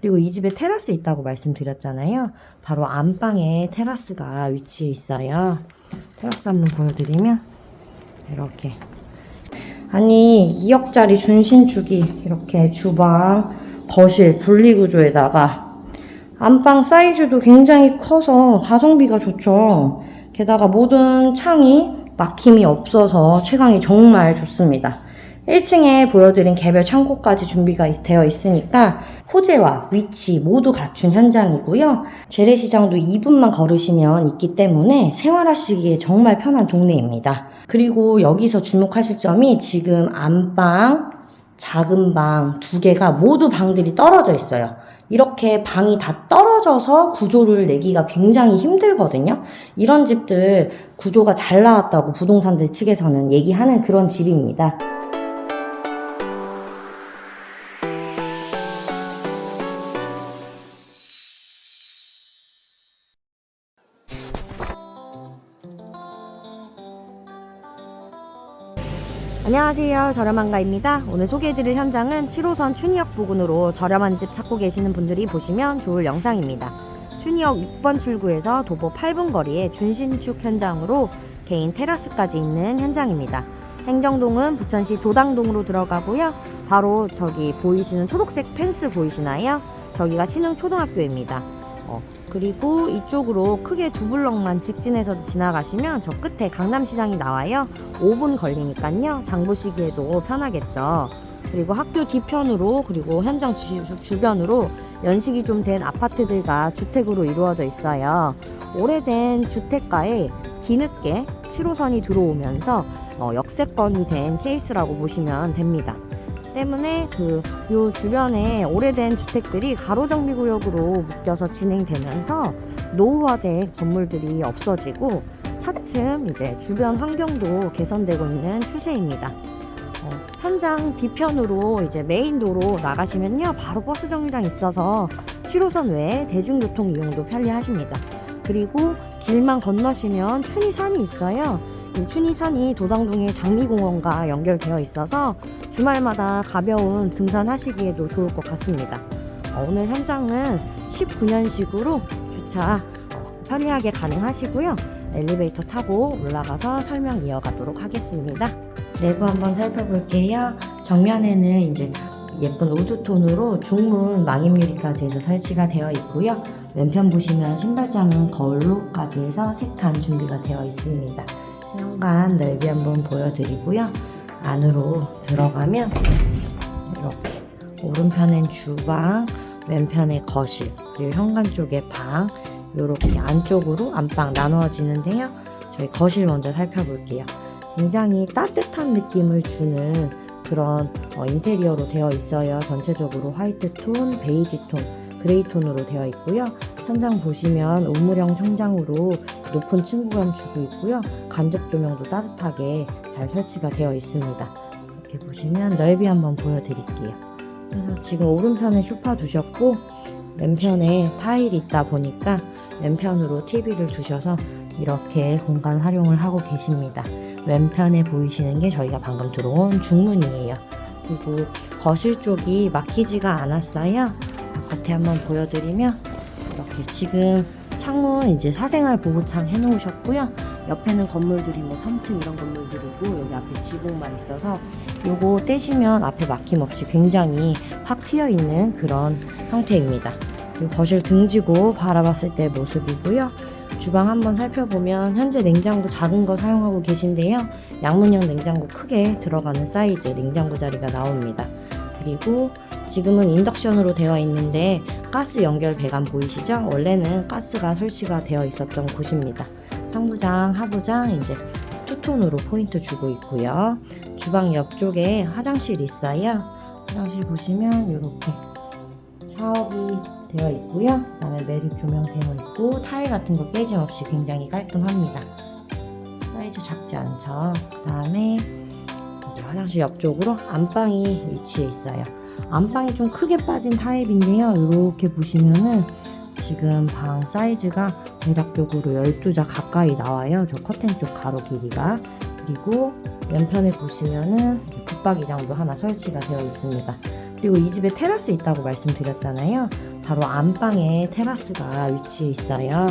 그리고 이 집에 테라스 있다고 말씀드렸잖아요. 바로 안방에 테라스가 위치해 있어요. 테라스 한번 보여드리면 이렇게 아니 2억짜리 준신축이 이렇게 주방, 거실 분리구조에다가 안방 사이즈도 굉장히 커서 가성비가 좋죠. 게다가 모든 창이 막힘이 없어서 채광이 정말 좋습니다. 1층에 보여드린 개별 창고까지 준비가 있- 되어 있으니까 호재와 위치 모두 갖춘 현장이고요. 재래시장도 2분만 걸으시면 있기 때문에 생활하시기에 정말 편한 동네입니다. 그리고 여기서 주목하실 점이 지금 안방, 작은 방 두 개가 모두 방들이 떨어져 있어요. 이렇게 방이 다 떨어져서 구조를 내기가 굉장히 힘들거든요. 이런 집들 구조가 잘 나왔다고 부동산들 측에서는 얘기하는 그런 집입니다. 안녕하세요. 저렴한가입니다. 오늘 소개해드릴 현장은 7호선 춘희역 부근으로 저렴한 집 찾고 계시는 분들이 보시면 좋을 영상입니다. 춘희역 6번 출구에서 도보 8분 거리의 준신축 현장으로 개인 테라스까지 있는 현장입니다. 행정동은 부천시 도당동으로 들어가고요. 바로 저기 보이시는 초록색 펜스 보이시나요? 저기가 신흥초등학교입니다. 어, 그리고 이쪽으로 크게 두 블럭만 직진해서 지나가시면 저 끝에 강남시장이 나와요. 5분 걸리니까요. 장 보시기에도 편하겠죠. 그리고 학교 뒤편으로 그리고 현장 주, 주변으로 연식이 좀 된 아파트들과 주택으로 이루어져 있어요. 오래된 주택가에 뒤늦게 7호선이 들어오면서 어, 역세권이 된 케이스라고 보시면 됩니다. 때문에 그 요 주변에 오래된 주택들이 가로정비 구역으로 묶여서 진행되면서 노후화된 건물들이 없어지고 차츰 이제 주변 환경도 개선되고 있는 추세입니다. 어, 현장 뒤편으로 이제 메인 도로 나가시면요 바로 버스 정류장 있어서 7호선 외에 대중교통 이용도 편리하십니다. 그리고 길만 건너시면 춘희산이 있어요. 이 춘희산이 도당동의 장미공원과 연결되어 있어서 주말마다 가벼운 등산하시기에도 좋을 것 같습니다. 어, 오늘 현장은 19년식으로 주차 어, 편리하게 가능하시고요. 엘리베이터 타고 올라가서 설명 이어가도록 하겠습니다. 내부 한번 살펴볼게요. 정면에는 이제 예쁜 우드톤으로 중문 망임유리까지 해서 설치가 되어 있고요. 왼편 보시면 신발장은 거울로까지 해서 세칸 준비가 되어 있습니다. 현관 넓이 한번 보여드리고요. 안으로 들어가면 이렇게 오른편엔 주방, 왼편에 거실, 그리고 현관 쪽에 방, 이렇게 안쪽으로 안방 나누어지는데요. 저희 거실 먼저 살펴볼게요. 굉장히 따뜻한 느낌을 주는 그런 어, 인테리어로 되어 있어요. 전체적으로 화이트 톤, 베이지 톤, 그레이 톤으로 되어 있고요. 천장 보시면 우물형 천장으로 높은 층고감 주고 있고요. 간접 조명도 따뜻하게 잘 설치가 되어 있습니다. 이렇게 보시면 넓이 한번 보여드릴게요. 그래서 지금 오른편에 소파 두셨고 왼편에 타일이 있다 보니까 왼편으로 TV를 두셔서 이렇게 공간 활용을 하고 계십니다. 왼편에 보이시는 게 저희가 방금 들어온 중문이에요. 그리고 거실 쪽이 막히지가 않았어요. 바깥에 한번 보여드리면 이렇게 지금 창문 이제 사생활 보호창 해놓으셨고요. 옆에는 건물들이 뭐 3층 이런 건물들이고 여기 앞에 지붕만 있어서 요거 떼시면 앞에 막힘 없이 굉장히 확 트여 있는 그런 형태입니다. 거실 등지고 바라봤을 때 모습이고요. 주방 한번 살펴보면 현재 냉장고 작은 거 사용하고 계신데요. 양문형 냉장고 크게 들어가는 사이즈 냉장고 자리가 나옵니다. 그리고 지금은 인덕션으로 되어 있는데 가스 연결 배관 보이시죠? 원래는 가스가 설치가 되어 있었던 곳입니다. 상부장, 하부장 이제 투톤으로 포인트 주고 있고요. 주방 옆쪽에 화장실 있어요. 화장실 보시면 이렇게 샤워기 되어 있고요. 그다음에 매립 조명 되어 있고 타일 같은 거 깨짐 없이 굉장히 깔끔합니다. 사이즈 작지 않죠. 그다음에 화장실 옆쪽으로 안방이 위치해 있어요. 안방이 좀 크게 빠진 타입인데요. 이렇게 보시면은 지금 방 사이즈가 대략적으로 12자 가까이 나와요. 저 커튼 쪽 가로 길이가. 그리고 왼편에 보시면은 붙박이장도 하나 설치가 되어 있습니다. 그리고 이 집에 테라스 있다고 말씀드렸잖아요. 바로 안방에 테라스가 위치해 있어요.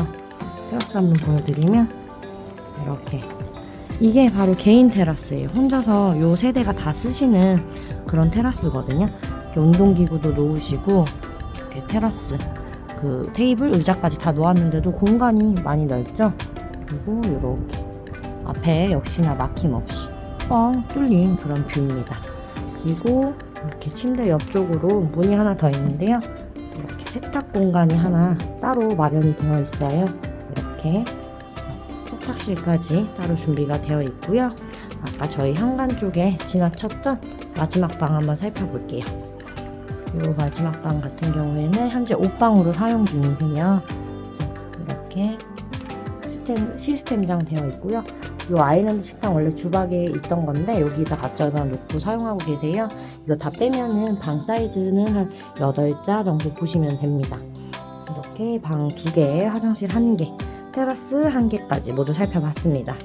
테라스 한번 보여드리면 이렇게 이게 바로 개인 테라스예요. 혼자서 요 세대가 다 쓰시는 그런 테라스거든요. 운동기구도 놓으시고 이렇게 테라스 그 테이블 의자까지 다 놓았는데도 공간이 많이 넓죠. 그리고 이렇게 앞에 역시나 막힘 없이 뻥 뚫린 그런 뷰입니다. 그리고 이렇게 침대 옆쪽으로 문이 하나 더 있는데요. 이렇게 세탁 공간이 하나 따로 마련이 되어 있어요. 이렇게 세탁실까지 따로 준비가 되어 있고요. 아까 저희 현관 쪽에 지나쳤던 마지막 방 한번 살펴볼게요. 이 마지막 방 같은 경우에는 현재 옷방으로 사용 중이세요. 자, 이렇게 시스템, 시스템장 되어 있고요. 이 아일랜드 식당 원래 주방에 있던 건데 여기다 갖다 놓고 사용하고 계세요. 이거 다 빼면은 방 사이즈는 한 8자 정도 보시면 됩니다. 이렇게 방 2개, 화장실 1개, 테라스 1개까지 모두 살펴봤습니다.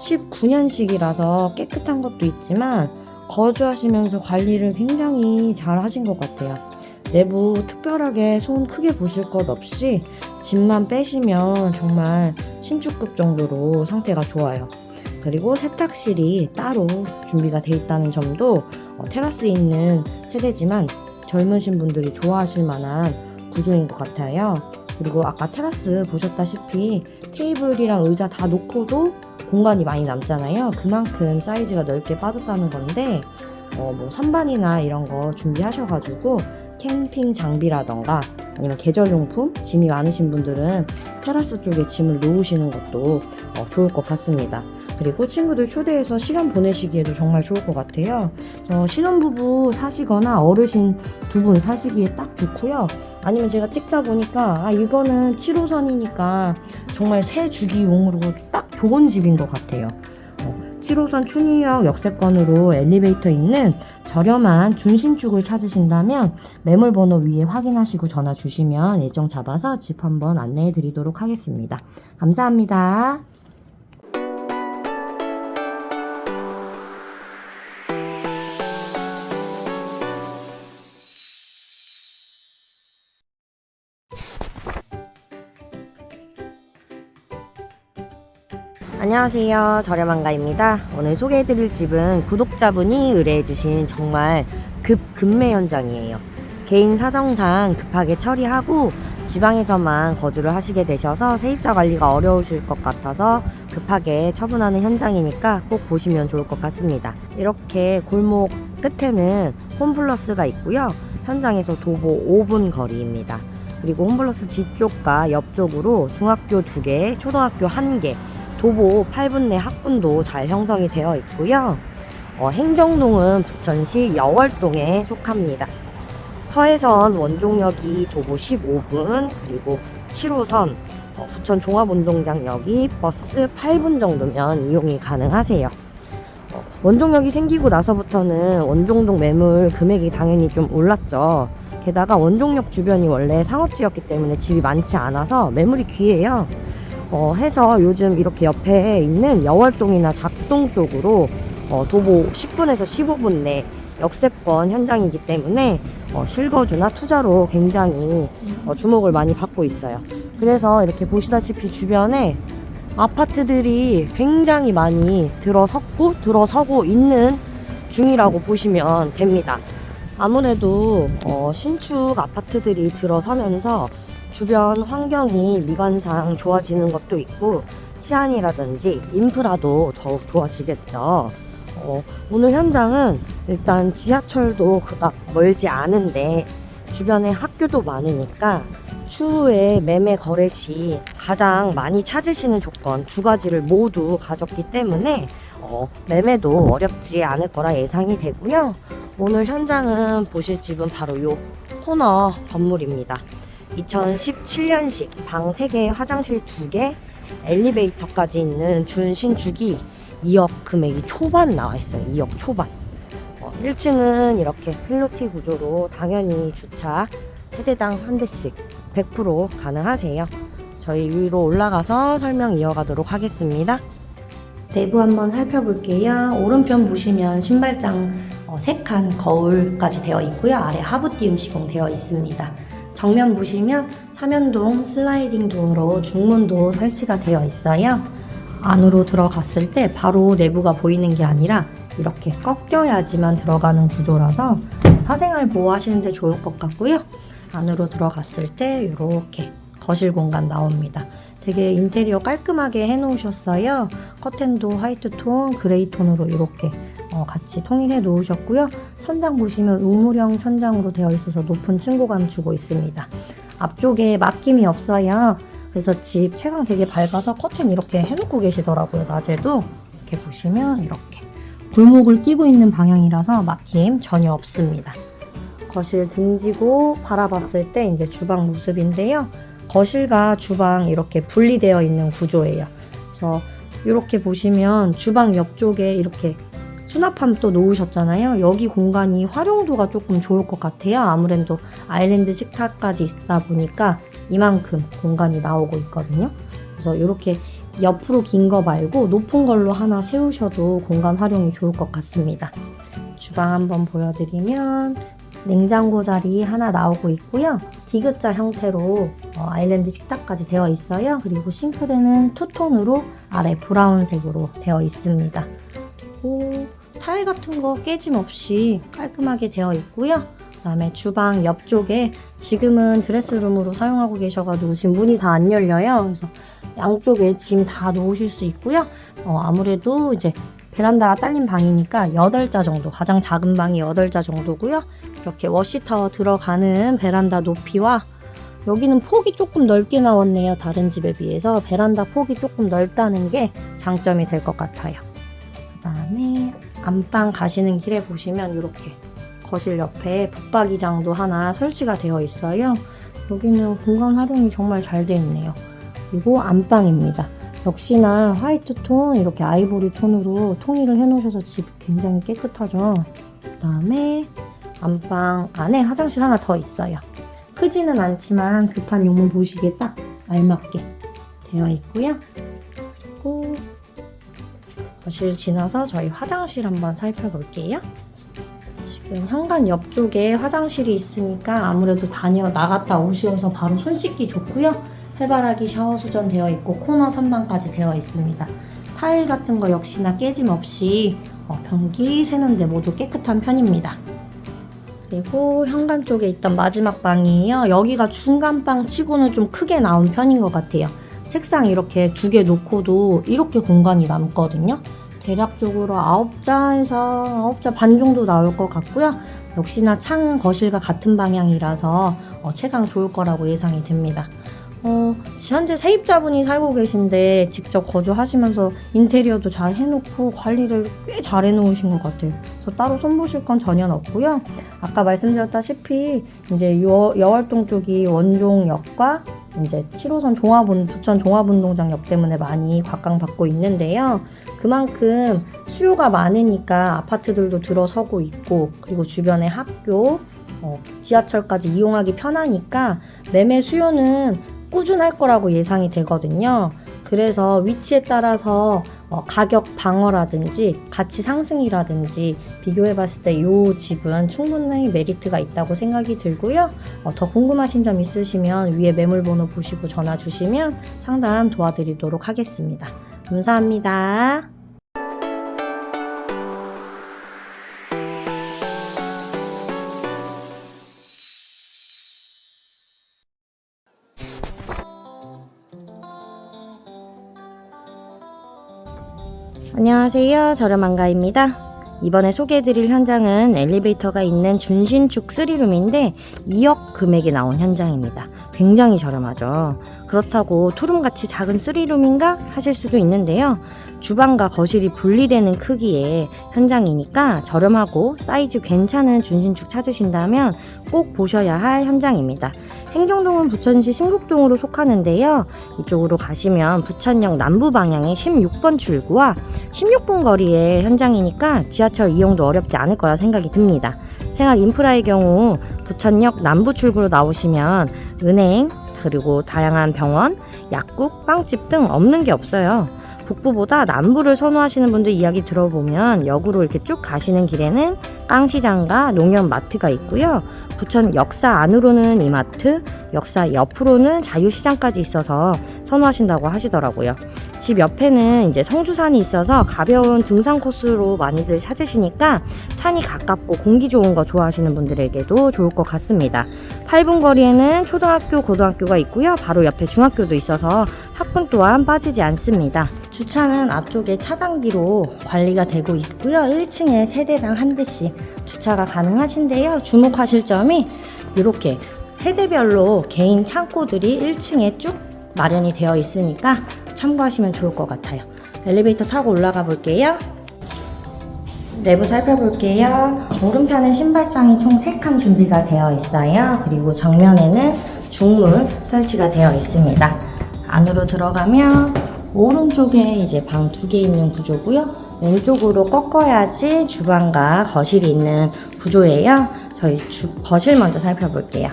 19년식이라서 깨끗한 것도 있지만 거주하시면서 관리를 굉장히 잘 하신 것 같아요. 내부 특별하게 손 크게 보실 것 없이 짐만 빼시면 정말 신축급 정도로 상태가 좋아요. 그리고 세탁실이 따로 준비가 돼 있다는 점도 어, 테라스에 있는 세대지만 젊으신 분들이 좋아하실 만한 구조인 것 같아요. 그리고 아까 테라스 보셨다시피 테이블이랑 의자 다 놓고도 공간이 많이 남잖아요. 그만큼 사이즈가 넓게 빠졌다는 건데 어, 뭐 선반이나 이런 거 준비하셔가지고 캠핑 장비라던가 아니면 계절용품 짐이 많으신 분들은 테라스 쪽에 짐을 놓으시는 것도 어, 좋을 것 같습니다. 그리고 친구들 초대해서 시간 보내시기에도 정말 좋을 것 같아요. 어, 신혼부부 사시거나 어르신 두 분 사시기에 딱 좋고요. 아니면 제가 찍다 보니까 아 이거는 7호선이니까 정말 새 주기용으로 딱 좋은 집인 것 같아요. 어, 7호선 춘희역 역세권으로 엘리베이터 있는 저렴한 준신축을 찾으신다면 매물번호 위에 확인하시고 전화 주시면 일정 잡아서 집 한번 안내해 드리도록 하겠습니다. 감사합니다. 안녕하세요. 저렴한가입니다. 오늘 소개해드릴 집은 구독자분이 의뢰해주신 정말 급 급매 현장이에요. 개인 사정상 급하게 처리하고 지방에서만 거주를 하시게 되셔서 세입자 관리가 어려우실 것 같아서 급하게 처분하는 현장이니까 꼭 보시면 좋을 것 같습니다. 이렇게 골목 끝에는 홈플러스가 있고요. 현장에서 도보 5분 거리입니다. 그리고 홈플러스 뒤쪽과 옆쪽으로 중학교 2개, 초등학교 1개, 도보 8분 내 학군도 잘 형성이 되어 있고요. 어, 행정동은 부천시 여월동에 속합니다. 서해선 원종역이 도보 15분, 그리고 7호선 어, 부천 종합운동장역이 버스 8분 정도면 이용이 가능하세요. 어, 원종역이 생기고 나서부터는 원종동 매물 금액이 당연히 좀 올랐죠. 게다가 원종역 주변이 원래 상업지였기 때문에 집이 많지 않아서 매물이 귀해요. 어, 해서 요즘 이렇게 옆에 있는 여월동이나 작동 쪽으로 어, 도보 10분에서 15분 내 역세권 현장이기 때문에 어, 실거주나 투자로 굉장히 어, 주목을 많이 받고 있어요. 그래서 이렇게 보시다시피 주변에 아파트들이 굉장히 많이 들어섰고 들어서고 있는 중이라고 보시면 됩니다. 아무래도 어, 신축 아파트들이 들어서면서 주변 환경이 미관상 좋아지는 것도 있고 치안이라든지 인프라도 더욱 좋아지겠죠. 어, 오늘 현장은 일단 지하철도 그닥 멀지 않은데 주변에 학교도 많으니까 추후에 매매 거래 시 가장 많이 찾으시는 조건 두 가지를 모두 가졌기 때문에 어, 매매도 어렵지 않을 거라 예상이 되고요. 오늘 현장은 보실 집은 바로 요 코너 건물입니다. 2017년식 방 3개, 화장실 2개, 엘리베이터까지 있는 준신축이 2억 금액이 초반 나와 있어요. 2억 초반. 어, 1층은 이렇게 필로티 구조로 당연히 주차 세대당 한 대씩 100% 가능하세요. 저희 위로 올라가서 설명 이어가도록 하겠습니다. 내부 한번 살펴볼게요. 오른편 보시면 신발장 어, 세칸 거울까지 되어 있고요. 아래 하부띄움 시공되어 있습니다. 정면 보시면 삼연동 슬라이딩 도어로 중문도 설치가 되어 있어요. 안으로 들어갔을 때 바로 내부가 보이는 게 아니라 이렇게 꺾여야지만 들어가는 구조라서 사생활 보호하시는데 좋을 것 같고요. 안으로 들어갔을 때 이렇게 거실 공간 나옵니다. 되게 인테리어 깔끔하게 해놓으셨어요. 커튼도 화이트 톤, 그레이 톤으로 이렇게 어, 같이 통일해 놓으셨고요. 천장 보시면 우물형 천장으로 되어 있어서 높은 층고감 주고 있습니다. 앞쪽에 막힘이 없어요. 그래서 집 채광 되게 밝아서 커튼 이렇게 해놓고 계시더라고요. 낮에도 이렇게 보시면 이렇게 골목을 끼고 있는 방향이라서 막힘 전혀 없습니다. 거실 등지고 바라봤을 때 이제 주방 모습인데요. 거실과 주방 이렇게 분리되어 있는 구조예요. 그래서 이렇게 보시면 주방 옆쪽에 이렇게 수납함 또 놓으셨잖아요. 여기 공간이 활용도가 조금 좋을 것 같아요. 아무래도 아일랜드 식탁까지 있다 보니까 이만큼 공간이 나오고 있거든요. 그래서 이렇게 옆으로 긴 거 말고 높은 걸로 하나 세우셔도 공간 활용이 좋을 것 같습니다. 주방 한번 보여드리면 냉장고 자리 하나 나오고 있고요. 디귿자 형태로 어, 아일랜드 식탁까지 되어 있어요. 그리고 싱크대는 투톤으로 아래 브라운색으로 되어 있습니다. 그리고 타일 같은 거 깨짐 없이 깔끔하게 되어 있고요. 그다음에 주방 옆쪽에 지금은 드레스룸으로 사용하고 계셔가지고 지금 문이 다 안 열려요. 그래서 양쪽에 짐 다 놓으실 수 있고요. 어, 아무래도 이제 베란다가 딸린 방이니까 8자 정도, 가장 작은 방이 8자 정도고요. 이렇게 워시타워 들어가는 베란다 높이와 여기는 폭이 조금 넓게 나왔네요. 다른 집에 비해서 베란다 폭이 조금 넓다는 게 장점이 될 것 같아요. 그 다음에 안방 가시는 길에 보시면 이렇게 거실 옆에 붙박이장도 하나 설치가 되어 있어요. 여기는 공간 활용이 정말 잘 되어 있네요. 그리고 안방입니다. 역시나 화이트 톤, 이렇게 아이보리 톤으로 통일을 해놓으셔서 집 굉장히 깨끗하죠. 그 다음에 안방 안에 화장실 하나 더 있어요. 크지는 않지만 급한 용문 보시기에 딱 알맞게 되어 있고요. 그리고 거실 지나서 저희 화장실 한번 살펴볼게요. 지금 현관 옆쪽에 화장실이 있으니까 아무래도 다녀 나갔다 오셔서 바로 손 씻기 좋고요. 해바라기 샤워 수전 되어 있고 코너 선반까지 되어 있습니다. 타일 같은 거 역시나 깨짐 없이 어, 변기 세는데 모두 깨끗한 편입니다. 그리고 현관 쪽에 있던 마지막 방이에요. 여기가 중간 방 치고는 좀 크게 나온 편인 것 같아요. 책상 이렇게 두 개 놓고도 이렇게 공간이 남거든요. 대략적으로 9자에서 9자 반 정도 나올 것 같고요. 역시나 창은 거실과 같은 방향이라서 어, 채광 좋을 거라고 예상이 됩니다. 어, 현재 세입자분이 살고 계신데 직접 거주하시면서 인테리어도 잘 해놓고 관리를 꽤 잘 해놓으신 것 같아요. 그래서 따로 손보실 건 전혀 없고요. 아까 말씀드렸다시피 이제 여, 여월동 쪽이 원종역과 이제 7호선 종합운 부천 종합운동장 역 때문에 많이 곽강받고 있는데요. 그만큼 수요가 많으니까 아파트들도 들어서고 있고 그리고 주변에 학교, 어, 지하철까지 이용하기 편하니까 매매 수요는 꾸준할 거라고 예상이 되거든요. 그래서 위치에 따라서 어, 가격 방어라든지 가치 상승이라든지 비교해 봤을 때 이 집은 충분히 메리트가 있다고 생각이 들고요. 어, 더 궁금하신 점 있으시면 위에 매물 번호 보시고 전화 주시면 상담 도와드리도록 하겠습니다. 감사합니다. 안녕하세요. 저렴한가입니다. 이번에 소개해드릴 현장은 엘리베이터가 있는 준신축 3룸인데 2억 금액이 나온 현장입니다. 굉장히 저렴하죠. 그렇다고 투룸같이 작은 3룸인가 하실 수도 있는데요. 주방과 거실이 분리되는 크기의 현장이니까 저렴하고 사이즈 괜찮은 준신축 찾으신다면 꼭 보셔야 할 현장입니다. 행정동은 부천시 신국동으로 속하는데요. 이쪽으로 가시면 부천역 남부 방향의 16번 출구와 16분 거리의 현장이니까 지하 철 이용도 어렵지 않을 거라 생각이 듭니다. 생활 인프라의 경우 부천역 남부 출구로 나오시면 은행 그리고 다양한 병원, 약국, 빵집 등 없는 게 없어요. 북부보다 남부를 선호하시는 분들 이야기 들어보면 역으로 이렇게 쭉 가시는 길에는 깡시장과 농협마트가 있고요. 부천 역사 안으로는 이마트, 역사 옆으로는 자유시장까지 있어서 선호하신다고 하시더라고요. 집 옆에는 이제 성주산이 있어서 가벼운 등산 코스로 많이들 찾으시니까 산이 가깝고 공기 좋은 거 좋아하시는 분들에게도 좋을 것 같습니다. 8분 거리에는 초등학교, 고등학교가 있고요. 바로 옆에 중학교도 있어서 학군 또한 빠지지 않습니다. 주차는 앞쪽에 차단기로 관리가 되고 있고요. 1층에 세대당 한 대씩 주차가 가능하신데요. 주목하실 점이 이렇게 세대별로 개인 창고들이 1층에 쭉 마련이 되어 있으니까 참고하시면 좋을 것 같아요. 엘리베이터 타고 올라가 볼게요. 내부 살펴볼게요. 오른편에 신발장이 총 3칸 준비가 되어 있어요. 그리고 정면에는 중문 설치가 되어 있습니다. 안으로 들어가면 오른쪽에 이제 방 두 개 있는 구조고요. 왼쪽으로 꺾어야지 주방과 거실이 있는 구조예요. 저희 주, 거실 먼저 살펴볼게요.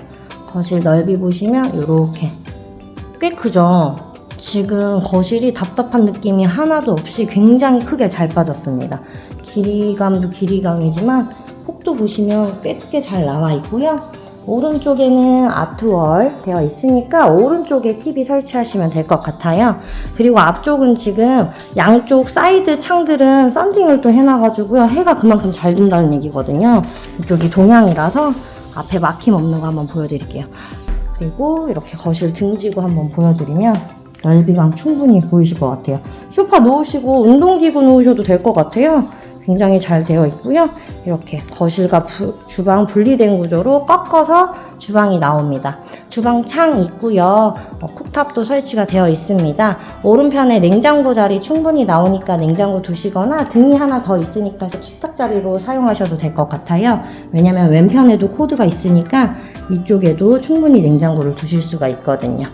거실 넓이 보시면 이렇게 꽤 크죠? 지금 거실이 답답한 느낌이 하나도 없이 굉장히 크게 잘 빠졌습니다. 길이감도 길이감이지만 폭도 보시면 꽤 크게 잘 나와 있고요. 오른쪽에는 아트월 되어 있으니까 오른쪽에 TV 설치하시면 될 것 같아요. 그리고 앞쪽은 지금 양쪽 사이드 창들은 썬팅을 또 해놔가지고요. 해가 그만큼 잘 든다는 얘기거든요. 이쪽이 동향이라서 앞에 막힘 없는 거 한번 보여드릴게요. 그리고 이렇게 거실 등지고 한번 보여드리면 넓이감 충분히 보이실 것 같아요. 소파 놓으시고 운동기구 놓으셔도 될 것 같아요. 굉장히 잘 되어 있고요. 이렇게 거실과 부- 주방 분리된 구조로 꺾어서 주방이 나옵니다. 주방 창 있고요. 어, 쿡탑도 설치가 되어 있습니다. 오른편에 냉장고 자리 충분히 나오니까 냉장고 두시거나 등이 하나 더 있으니까 식탁 자리로 사용하셔도 될 것 같아요. 왜냐면 왼편에도 코드가 있으니까 이쪽에도 충분히 냉장고를 두실 수가 있거든요.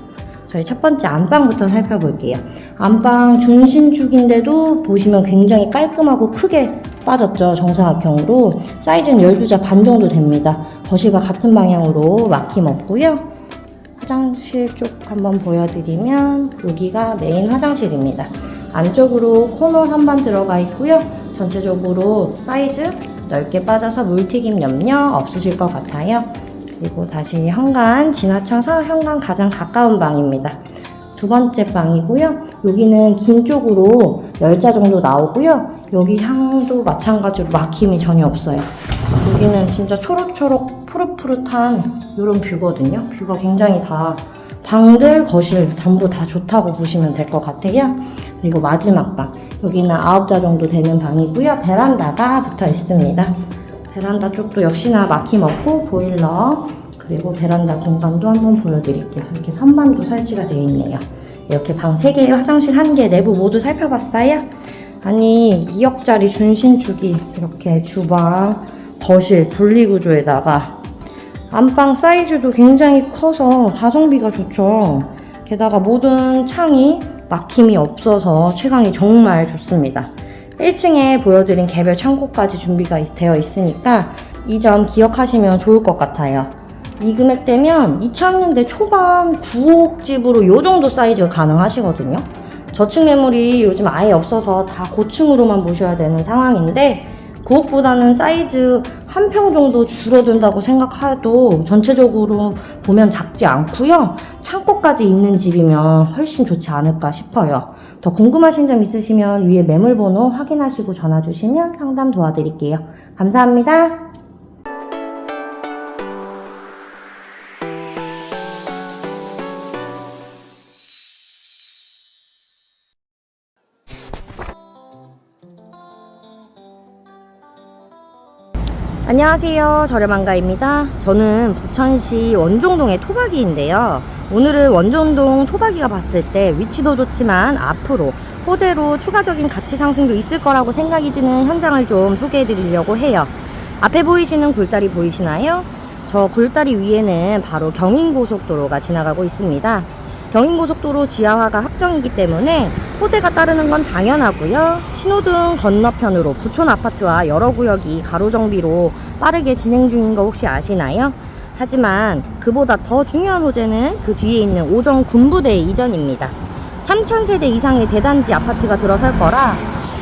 저희 첫 번째 안방부터 살펴볼게요. 안방 중심축인데도 보시면 굉장히 깔끔하고 크게 빠졌죠. 정사각형으로. 사이즈는 12자 반 정도 됩니다. 거실과 같은 방향으로 막힘 없고요. 화장실 쪽 한번 보여드리면 여기가 메인 화장실입니다. 안쪽으로 코너 선반 들어가 있고요. 전체적으로 사이즈 넓게 빠져서 물튀김 염려 없으실 것 같아요. 그리고 다시 현관 지나쳐서 현관 가장 가까운 방입니다. 두 번째 방이고요. 여기는 긴 쪽으로 10자 정도 나오고요. 여기 향도 마찬가지로 막힘이 전혀 없어요. 여기는 진짜 초록초록 푸릇푸릇한 이런 뷰거든요. 뷰가 굉장히 다 방들, 거실 전부 다 좋다고 보시면 될 것 같아요. 그리고 마지막 방. 여기는 9자 정도 되는 방이고요. 베란다가 붙어 있습니다. 베란다 쪽도 역시나 막힘 없고 보일러 그리고 베란다 공간도 한번 보여드릴게요. 이렇게 선반도 설치가 되어 있네요. 이렇게 방 3개, 화장실 1개, 내부 모두 살펴봤어요? 아니 2억짜리 준신축이 이렇게 주방, 거실 분리구조에다가 안방 사이즈도 굉장히 커서 가성비가 좋죠. 게다가 모든 창이 막힘이 없어서 채광이 정말 좋습니다. 1층에 보여드린 개별 창고까지 준비가 있- 되어 있으니까 이 점 기억하시면 좋을 것 같아요. 이 금액대면 2000년대 초반 9억 집으로 요 정도 사이즈가 가능하시거든요. 저층 매물이 요즘 아예 없어서 다 고층으로만 모셔야 되는 상황인데 9억보다는 사이즈 한 평 정도 줄어든다고 생각해도 전체적으로 보면 작지 않고요. 창고까지 있는 집이면 훨씬 좋지 않을까 싶어요. 더 궁금하신 점 있으시면 위에 매물번호 확인하시고 전화 주시면 상담 도와드릴게요. 감사합니다. 안녕하세요. 저렴한가입니다. 저는 부천시 원종동의 토박이인데요. 오늘은 원종동 토박이가 봤을 때 위치도 좋지만 앞으로 호재로 추가적인 가치 상승도 있을 거라고 생각이 드는 현장을 좀 소개해 드리려고 해요. 앞에 보이시는 굴다리 보이시나요? 저 굴다리 위에는 바로 경인고속도로가 지나가고 있습니다. 경인고속도로 지하화가 확정이기 때문에 호재가 따르는 건 당연하고요. 신호등 건너편으로 부촌 아파트와 여러 구역이 가로 정비로 빠르게 진행 중인 거 혹시 아시나요? 하지만 그보다 더 중요한 호재는 그 뒤에 있는 오정 군부대 이전입니다. 3,000세대 이상의 대단지 아파트가 들어설 거라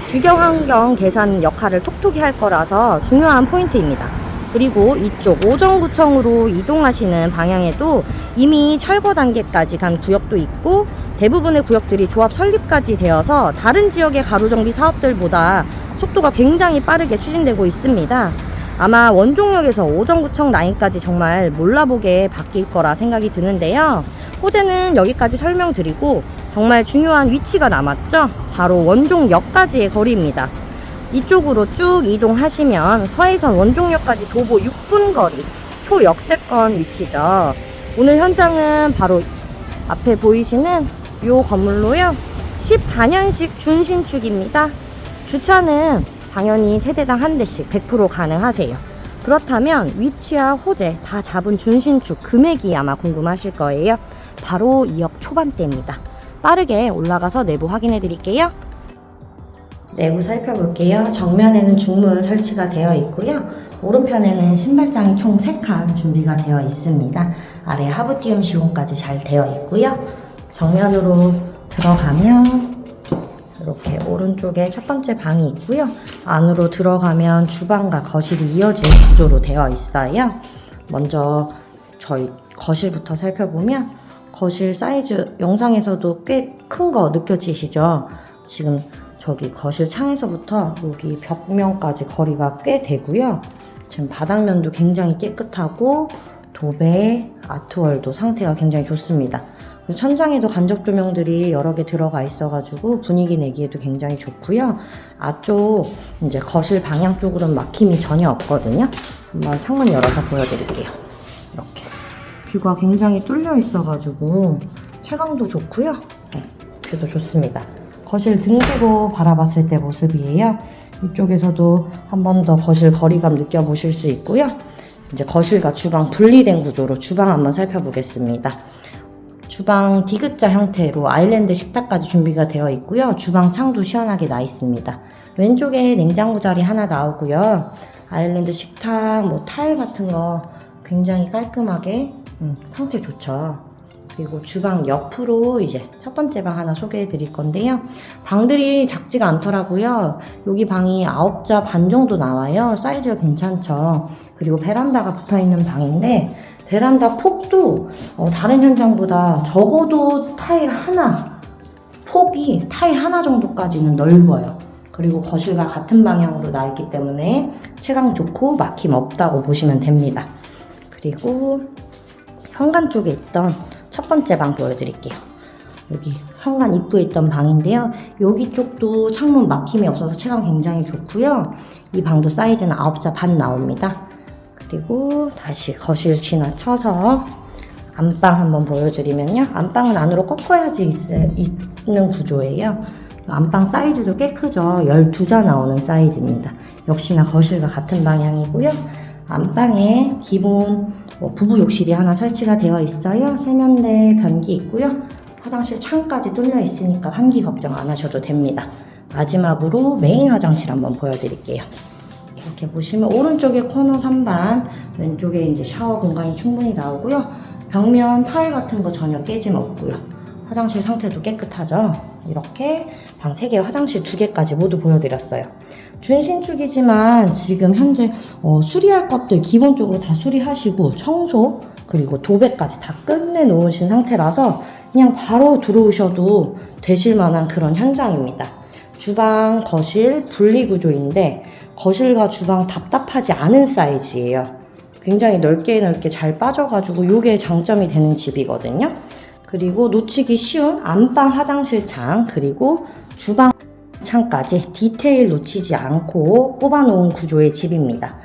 주거환경 개선 역할을 톡톡히 할 거라서 중요한 포인트입니다. 그리고 이쪽 오정구청으로 이동하시는 방향에도 이미 철거 단계까지 간 구역도 있고 대부분의 구역들이 조합 설립까지 되어서 다른 지역의 가로정비 사업들보다 속도가 굉장히 빠르게 추진되고 있습니다. 아마 원종역에서 오정구청 라인까지 정말 몰라보게 바뀔 거라 생각이 드는데요. 호재는 여기까지 설명드리고 정말 중요한 위치가 남았죠. 바로 원종역까지의 거리입니다. 이쪽으로 쭉 이동하시면 서해선 원종역까지 도보 6분 거리 초역세권 위치죠. 오늘 현장은 바로 앞에 보이시는 요 건물로요. 14년식 준신축입니다. 주차는 당연히 세대당 한 대씩 100% 가능하세요. 그렇다면 위치와 호재 다 잡은 준신축 금액이 아마 궁금하실 거예요. 바로 2억 초반대입니다. 빠르게 올라가서 내부 확인해 드릴게요. 내부 살펴볼게요. 정면에는 중문 설치가 되어 있고요. 오른편에는 신발장이 총 3칸 준비가 되어 있습니다. 아래 하부띄움 시공까지 잘 되어 있고요. 정면으로 들어가면 이렇게 오른쪽에 첫 번째 방이 있고요. 안으로 들어가면 주방과 거실이 이어진 구조로 되어 있어요. 먼저 저희 거실부터 살펴보면 거실 사이즈 영상에서도 꽤 큰 거 느껴지시죠? 지금 저기 거실 창에서부터 여기 벽면까지 거리가 꽤 되고요. 지금 바닥면도 굉장히 깨끗하고 도배, 아트월도 상태가 굉장히 좋습니다. 천장에도 간접 조명들이 여러 개 들어가 있어가지고 분위기 내기에도 굉장히 좋고요. 앞쪽 이제 거실 방향 쪽으로는 막힘이 전혀 없거든요. 한번 창문 열어서 보여드릴게요. 이렇게 뷰가 굉장히 뚫려 있어가지고 채광도 좋고요. 네, 뷰도 좋습니다. 거실 등지고 바라봤을 때 모습이에요. 이쪽에서도 한 번 더 거실 거리감 느껴보실 수 있고요. 이제 거실과 주방 분리된 구조로 주방 한번 살펴보겠습니다. 주방 디귿자 형태로 아일랜드 식탁까지 준비가 되어 있고요. 주방 창도 시원하게 나 있습니다. 왼쪽에 냉장고 자리 하나 나오고요. 아일랜드 식탁, 뭐 타일 같은 거 굉장히 깔끔하게 음, 상태 좋죠. 그리고 주방 옆으로 이제 첫 번째 방 하나 소개해 드릴 건데요. 방들이 작지가 않더라고요. 여기 방이 9자 반 정도 나와요. 사이즈가 괜찮죠. 그리고 베란다가 붙어 있는 방인데 베란다 폭도 어, 다른 현장보다 적어도 타일 하나 폭이 타일 하나 정도까지는 넓어요. 그리고 거실과 같은 방향으로 나 있기 때문에 채광 좋고 막힘 없다고 보시면 됩니다. 그리고 현관 쪽에 있던 첫 번째 방 보여드릴게요. 여기 현관 입구에 있던 방인데요. 여기 쪽도 창문 막힘이 없어서 채광 굉장히 좋고요. 이 방도 사이즈는 9자 반 나옵니다. 그리고 다시 거실 지나쳐서 안방 한번 보여드리면요. 안방은 안으로 꺾어야지 있, 있는 구조예요. 안방 사이즈도 꽤 크죠. 12자 나오는 사이즈입니다. 역시나 거실과 같은 방향이고요. 안방에 기본 뭐 부부 욕실이 하나 설치가 되어 있어요. 세면대 변기 있고요. 화장실 창까지 뚫려 있으니까 환기 걱정 안 하셔도 됩니다. 마지막으로 메인 화장실 한번 보여드릴게요. 이렇게 보시면 오른쪽에 코너 3반, 왼쪽에 이제 샤워 공간이 충분히 나오고요. 벽면 타일 같은 거 전혀 깨짐 없고요. 화장실 상태도 깨끗하죠. 이렇게 방 3개, 화장실 2개까지 모두 보여드렸어요. 준신축이지만 지금 현재 어, 수리할 것들 기본적으로 다 수리하시고 청소 그리고 도배까지 다 끝내 놓으신 상태라서 그냥 바로 들어오셔도 되실 만한 그런 현장입니다. 주방, 거실 분리 구조인데 거실과 주방 답답하지 않은 사이즈예요. 굉장히 넓게 넓게 잘 빠져가지고 이게 장점이 되는 집이거든요. 그리고 놓치기 쉬운 안방 화장실 창 그리고 주방 창까지 디테일 놓치지 않고 뽑아놓은 구조의 집입니다.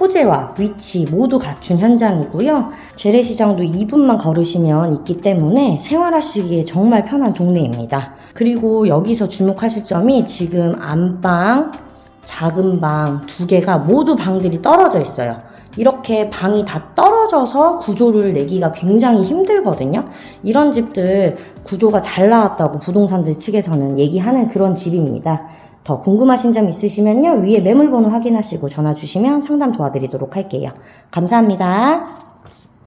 호재와 위치 모두 갖춘 현장이고요. 재래시장도 2분만 걸으시면 있기 때문에 생활하시기에 정말 편한 동네입니다. 그리고 여기서 주목하실 점이 지금 안방, 작은 방 두 개가 모두 방들이 떨어져 있어요. 이렇게 방이 다 떨어져서 구조를 내기가 굉장히 힘들거든요. 이런 집들 구조가 잘 나왔다고 부동산들 측에서는 얘기하는 그런 집입니다. 더 궁금하신 점 있으시면요. 위에 매물번호 확인하시고 전화 주시면 상담 도와드리도록 할게요. 감사합니다.